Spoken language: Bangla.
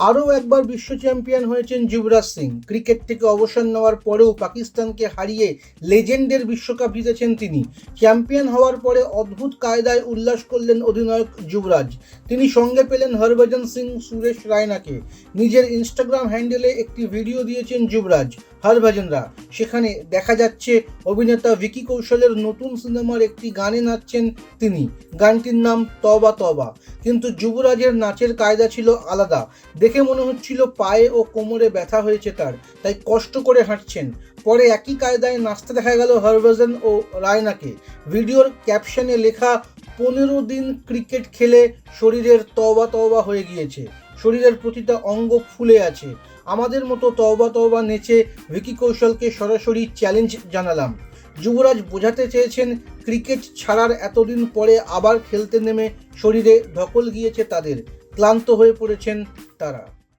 আরও একবার বিশ্ব চ্যাম্পিয়ন হয়েছেন যুবরাজ সিং। ক্রিকেট থেকে অবসর নেওয়ার পরেও পাকিস্তানকে হারিয়ে লেজেন্ডের বিশ্বকাপ জিতেছেন তিনি। চ্যাম্পিয়ন হওয়ার পরে অদ্ভুত কায়দায় উল্লাস করলেন অধিনায়ক যুবরাজ। তিনি সঙ্গে পেলেন হরভজন সিং, সুরেশ রায়নাকে। নিজের ইনস্টাগ্রাম হ্যান্ডেলে একটি ভিডিও দিয়েছেন যুবরাজ, হরভজনরা। সেখানে দেখা যাচ্ছে অভিনেতা ভিকি কৌশলের নতুন সিনেমার একটি গানে নাচছেন তিনি। গানটির নাম তবা তবা। কিন্তু যুবরাজের নাচের কায়দা ছিল আলাদা। দেখে মনে হচ্ছিল পায়ে ও কোমরে ব্যথা হয়েছে তার, তাই কষ্ট করে হাঁটছেন। পরে একই কায়দায় নাচতে দেখা গেল হরভজন ও রায়নাকে। ভিডিওর ক্যাপশনে লেখা, পনেরো দিন ক্রিকেট খেলে শরীরের তওবা তওবা হয়ে গিয়েছে। শরীরের প্রতিটা অঙ্গ ফুলে আছে। আমাদের মতো তওবা তওবা নেচে ভিকি কৌশলকে সরাসরি চ্যালেঞ্জ জানালাম। যুবরাজ বোঝাতে চেয়েছেন ক্রিকেট ছাড়ার এতদিন পরে আবার খেলতে নেমে শরীরে ধকল গিয়েছে তাদের। ক্লান্ত হয়ে পড়েছেন তারা।